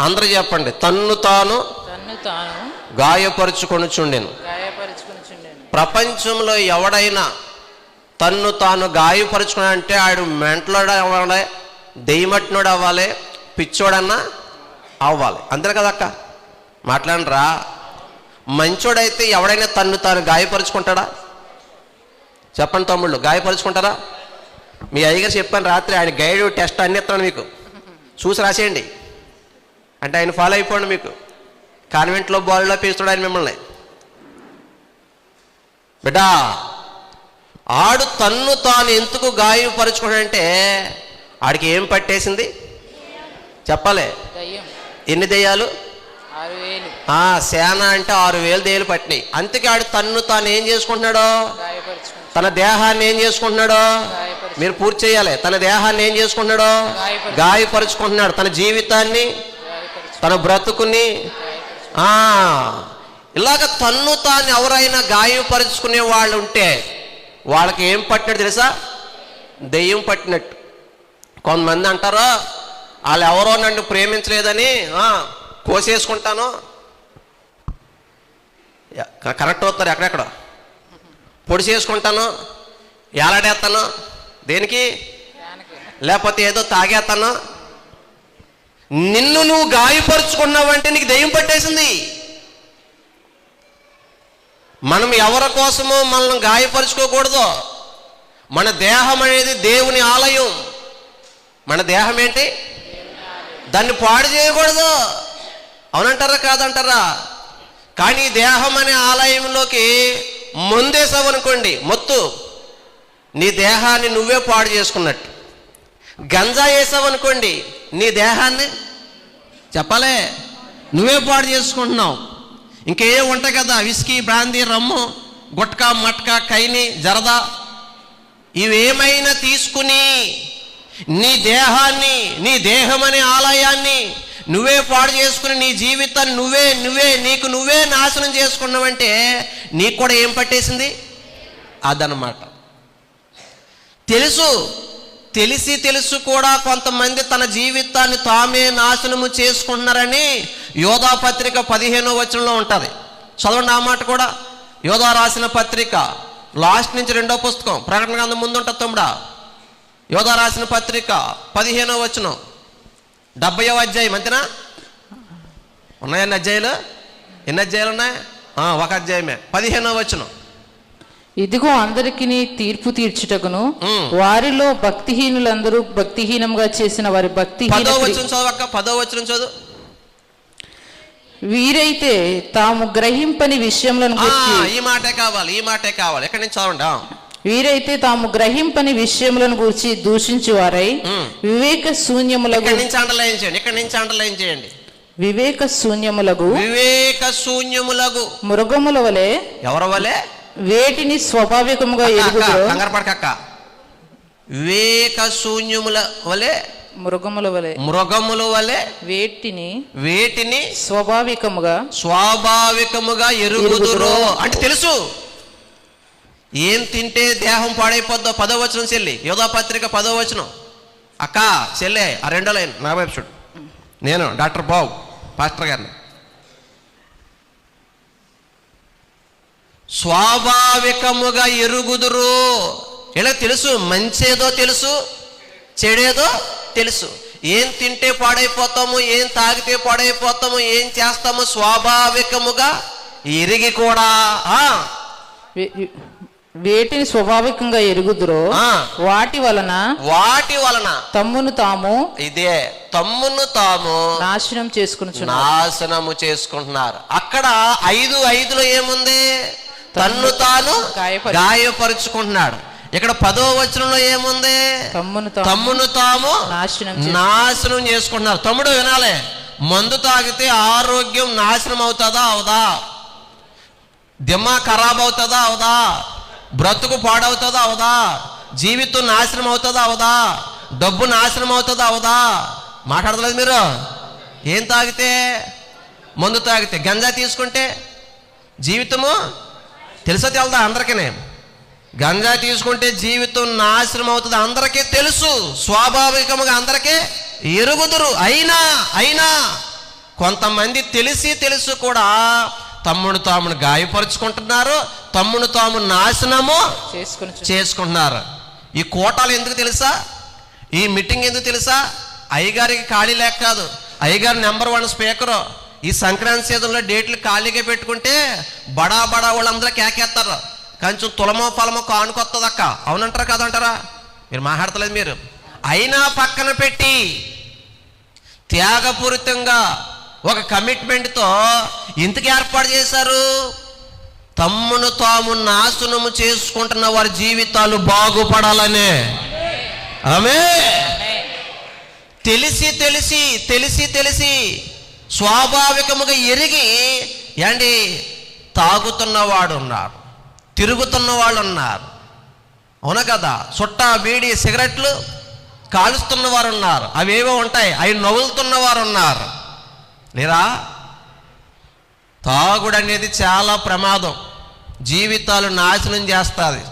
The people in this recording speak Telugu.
అందరూ చెప్పండి తన్ను తాను తన్ను తాను గాయపరుచుకొనుచుండెను. గాయపరుచుకునిచుండెను. ప్రపంచంలో ఎవడైనా తన్ను తాను గాయపరుచుకున్నాడంటే ఆడు మెంటలోడు అవ్వాలి దెయ్యమట్టినోడు అవ్వాలి పిచ్చోడన్నా అవ్వాలి. అంతే కదా అక్క? మాట్లాడరా? మంచోడైతే ఎవడైనా తన్ను తాను గాయపరుచుకుంటాడా? చెప్పండి తమ్ముళ్ళు గాయపరుచుకుంటారా? మీ అయ్యగారు చెప్పాను రాత్రి ఆయన గైడ్ టెస్ట్ అన్ని ఇస్తాను మీకు. చూసి రాసేయండి. అంటే ఆయన ఫాలో అయిపోండి మీకు. కాన్వెంట్లో బాల్లో పీస్తాడు ఆయన మిమ్మల్ని. బిడ్డా ఆడు తన్ను తాను ఎందుకు గాయపరుచుకున్నాడంటే ఆడికి ఏం పట్టేసింది? చెప్పాలి. ఎన్ని దెయ్యాలు? సేన అంటే ఆరు వేలు దెయ్యాలు పట్టినాయి. అందుకే ఆడు తన్ను తాను ఏం చేసుకుంటున్నాడో? తన దేహాన్ని ఏం చేసుకుంటున్నాడో? మీరు పూర్తి చేయాలి. తన దేహాన్ని ఏం చేసుకుంటున్నాడో? గాయపరుచు గాయపరుచుకుంటున్నాడు. తన జీవితాన్ని తన బ్రతుకుని ఇలాగ తన్ను తాను ఎవరైనా గాయపరుచుకునే వాళ్ళు ఉంటే వాళ్ళకి ఏం పట్టినట్టు తెలుసా? దెయ్యం పట్టినట్టు. కొంతమంది అంటారు వాళ్ళు ఎవరో నన్ను ప్రేమించలేదని కోసేసుకుంటాను. కరెక్ట్ అవుతారు ఎక్కడెక్కడ. పొడి చేసుకుంటాను ఏలాడేస్తాను. దేనికి? దానికి లేకపోతే ఏదో తాగేస్తాను. నిన్ను నువ్వు గాయపరుచుకున్నావంటే నీకు దెయ్యం పట్టేసింది. మనం ఎవరి కోసమో మనల్ని గాయపరుచుకోకూడదు. మన దేహం అనేది దేవుని ఆలయం. మన దేహం ఏంటి? దాన్ని పాడు చేయకూడదు. అవునంటారా కాదంటారా? కానీ దేహం అనే ఆలయంలోకి ముందేసావనుకోండి మొత్తు. నీ దేహాన్ని నువ్వే పాడు చేసుకున్నట్టు. గంజా వేసావనుకోండి నీ దేహాన్ని చెప్పలే. నువ్వే పాడు చేసుకుంటున్నావు. ఇంకే ఉంటాయి కదా whisky brandy rum gutka matka khaini zarda. ఇవేమైనా తీసుకుని నీ దేహాన్ని నీ దేహం అనే ఆలయాన్ని నువ్వే పాడు చేసుకుని నీ జీవితాన్ని నువ్వే నువ్వే నీకు నువ్వే నాశనం చేసుకున్నావంటే నీకు కూడా ఏం పట్టేసింది? అదనమాట. తెలుసు తెలిసి తెలుసు కూడా కొంతమంది తన జీవితాన్ని తామే నాశనము చేసుకుంటున్నారని యోధా పత్రిక పదిహేనో వచనంలో ఉంటుంది. చదవండి ఆ మాట కూడా. యోధా రాసిన పత్రిక లాస్ట్ నుంచి రెండో పుస్తకం ప్రకటన గ్రంథం ముందు ఉంటుంది తమ్ముడా. యోధా రాసిన పత్రిక పదిహేనో వచనం. డెబ్బయో అధ్యాయం అంతేనా? ఉన్నాయన్ని అధ్యాయులు? ఎన్ని అధ్యాయులు ఉన్నాయి? ఒక అధ్యాయమే. పదిహేనో వచనం. ఇదిగో అందరికి తీర్పు తీర్చుటకును. వారిలో భక్తిహీనులందరూ భక్తిహీనంగా చేసిన వారి భక్తిహీన పదో చదువు వీరైతే తాము గ్రహింపని గురించి ఈ మాటే కావాలి ఈ మాటే కావాలి. ఎక్కడి నుంచి చదవండి. వీరైతే తాము గ్రహింపని విషయములను గురించి దూషించు వారై. వివేక శూన్యములకు ఇక్కడి నుంచి అండర్లైన్ చేయండి? ఇక్కడి నుంచి అండర్లైన్ చేయండి? వివేక శూన్యములకు వివేక శూన్యములగు. మృగముల వలె ఎవరి వలె? వేటిని స్వాభావికముగా అక్క, అక్క, ఎరుగుదురో కంగారు పడకక్క వివేక శూన్యముల వలె మృగముల వలె మృగముల వలె వేటిని వేటిని స్వాభావికముగా స్వాభావికముగా ఎరుగుదురు. అంటే తెలుసు. ఏం తింటే దేహం పాడైపోద్దో పదో వచనం చెల్లి. యోధా పత్రిక పదో వచనం అక్క చెల్లె ఆ రెండో లైన్ నా వైపు చూడు. నేను డాక్టర్ బాబు పాస్టర్ గారిని. స్వాభావికముగా ఎరుగుదురు. ఇలా తెలుసు? మంచేదో తెలుసు చెడేదో తెలుసు. ఏం తింటే పాడైపోతాము ఏం తాగితే పాడైపోతాము ఏం చేస్తాము స్వాభావికముగా ఎరిగి కూడా వేటిని స్వాభావికంగా ఎరుగుదురో. వాటి వలన వాటి వలన తమ్మును తాము ఇదే తమ్మును తాము నాశనం చేసుకుని నాశనము చేసుకుంటున్నారు. అక్కడ ఐదు ఐదులో ఏముంది? తన్ను తాను గాయపరు- గాయపరుచుకుంటున్నాడు. ఇక్కడ పదో వచనంలో ఏముంది? తమ్మును తాము తమ్మును తాము నాశనం చేసుకుంటున్నారు. తమ్ముడు వినాలి. మందు తాగితే ఆరోగ్యం నాశనం అవుతుందా? అవదా? దిమ్మా ఖరాబ్ అవుతుందా? అవదా? బ్రతుకు పాడవుతుందా? అవదా? జీవితం నాశనం అవుతుందా? అవదా? డబ్బు నాశనం అవుతుందా? అవదా? మాట్లాడలేదు మీరు? ఏం తాగితే? మందు తాగితే గంజా తీసుకుంటే జీవితము తెలుసా తెలదా అందరికీ గంజా తీసుకుంటే జీవితం నాశనం అవుతుంది అందరికీ తెలుసు. స్వాభావికంగా అందరికీ ఎరుగుదురు. అయినా అయినా కొంతమంది తెలిసి తెలుసు కూడా తమ్ముడు తామును గాయపరుచుకుంటున్నారు. తమ్ముడు తాము నాశనము చేసుకుని చేసుకుంటున్నారు. ఈ కోటాలు ఎందుకు తెలుసా? ఈ మీటింగ్ ఎందుకు తెలుసా? అయ్యగారికి ఖాళీ లేక కాదు. అయ్యగారు నెంబర్ వన్ స్పీకరు. ఈ సంక్రాంతి సీజన్లో డేట్లు ఖాళీగా పెట్టుకుంటే బడా బడా వాళ్ళందరూ కేకేస్తారు. కొంచెం తులమో ఫలమో కానుకొస్తుంది అక్క అవునంటారా కాదంటారా? మీరు మాట్లాడతలేదు మీరు. అయినా పక్కన పెట్టి త్యాగపూరితంగా ఒక కమిట్మెంట్తో ఇంతకు ఏర్పాటు చేశారు? తమ్మును తాము నాశనము చేసుకుంటున్న వారి జీవితాలు బాగుపడాలనే. ఆమె తెలిసి తెలిసి తెలిసి తెలిసి స్వాభావికముగా ఎరిగి ఏండి తాగుతున్నవాడు ఉన్నారు తిరుగుతున్న వాళ్ళు ఉన్నారు అవునా కదా? చుట్ట బీడి సిగరెట్లు కాలుస్తున్న వారు ఉన్నారు అవేవో ఉంటాయి. అవి నవ్వులుతున్న వారు ఉన్నారు లేరా తాగుడు అనేది చాలా ప్రమాదం. జీవితాలు నాశనం చేస్తుంది.